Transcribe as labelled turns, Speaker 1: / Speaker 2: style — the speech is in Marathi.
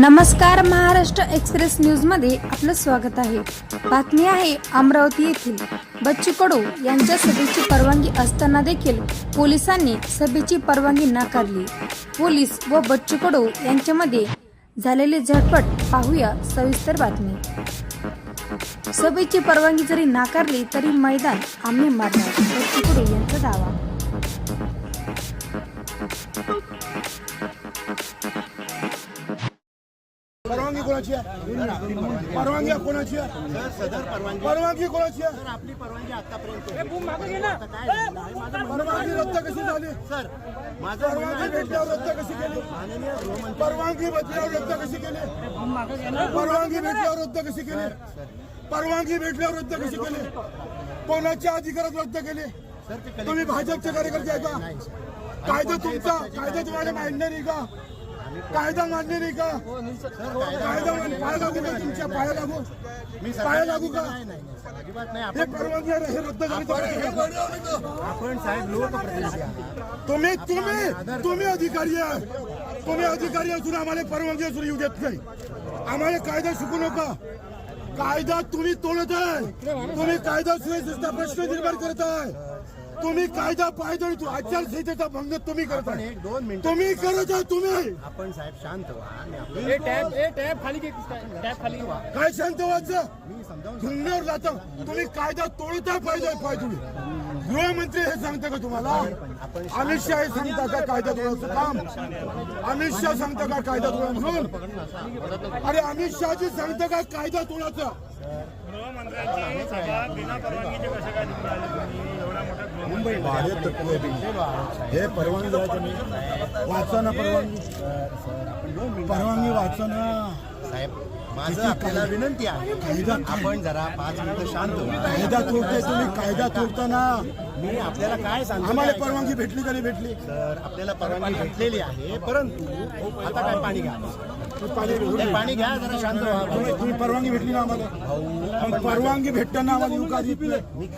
Speaker 1: नमस्कार महाराष्ट्र एक्सप्रेस न्यूजमध्ये आपलं स्वागत आहे. बातमी आहे अमरावती येथील. बच्चू कडू यांच्या सभेची परवानगी असताना देखील पोलिसांनी सभेची परवानगी नाकारली. पोलीस व बच्चू कडू यांच्यामध्ये झालेली झटपट पाहूया सविस्तर बातमी. सभेची परवानगी जरी नाकारली तरी मैदान आम्ही मारणार बच्चू कडू यांचा दावा.
Speaker 2: परवानगी कोणाची आहे? परवानगी कोणाची आहे? परवानगी कोणाची आहे?
Speaker 3: आपली परवानगी आतापर्यंत
Speaker 2: परवानगी रद्द कशी झाली?
Speaker 3: सर माझं
Speaker 2: परवानगी भेटल्यावर रद्द कशी केली? परवानगी भेटल्यावर रद्द कशी केली? परवानगी भेटल्यावर रद्द कशी केली? परवानगी भेटल्यावर रद्द कशी केली? कोणाच्या अधिकारात रद्द केली? तुम्ही भाजपचे कार्यकर्ते आहे का? कायदा तुमचा कायदा तुम्हाला मान्य नाही का? कायदा मान्य नाही का? कायदा पाया लागू का तुमच्या पाया लागू.
Speaker 3: मी
Speaker 2: पाया लागू का? हे परवानगी हे रद्द
Speaker 3: आपण साहेब लोकप्रतिनिधी आहात.
Speaker 2: तुम्ही तुम्ही तुम्ही अधिकारी आहे. तुम्ही अधिकारी असून आम्हाला परवानगी असून येऊ देत नाही. आम्हाला कायदा शिकू नका. कायदा तुम्ही तोडत आहे. तुम्ही कायदा सुव्यवस्थेचा प्रश्न निर्माण करत आहे. तुम्ही कायदा पायदळी आचारसंहितेचा भंग तुम्ही करत आहे.
Speaker 3: एक दोन मिनिटं
Speaker 2: तुम्ही करत आहे तुम्ही.
Speaker 3: आपण साहेब शांत व्हा आणि आपलं-
Speaker 2: काय शांत व्हायचं?
Speaker 3: मी समजावून
Speaker 2: धुंगण्यावर जाता. तुम्ही कायदा तोडताय पाहिजे पाय तुम्ही गृहमंत्री हे सांगता का तुम्हाला? अमित शहा हे सांगता का कायदा तोडायचं काम? अमित शहा सांगता का कायदा तोडा म्हणून? अरे अमित शहाजी सांगता का कायदा तोडायचा?
Speaker 3: भाडे तत्व
Speaker 2: हे परवानगी द्यायचं नाही वाचा ना परवानगी. परवानगी वाचा ना.
Speaker 3: साहेब माझं आपल्याला विनंती आहे.
Speaker 2: कायदा
Speaker 3: आपण जरा पाच मिनिटं शांत
Speaker 2: कायदा तोडते तुम्ही कायदा तोडताना
Speaker 3: मी आपल्याला काय सांगतो
Speaker 2: आम्हाला परवानगी भेटली का नाही भेटली.
Speaker 3: सर आपल्याला परवानगी भेटलेली आहे परंतु आता काय पाणी घ्या.
Speaker 2: पाणी
Speaker 3: घ्या. जरा शांत व्हा.
Speaker 2: तुम्ही परवानगी भेटली ना आम्हाला. परवानगी भेटताना आम्हाला येऊ का?
Speaker 3: मी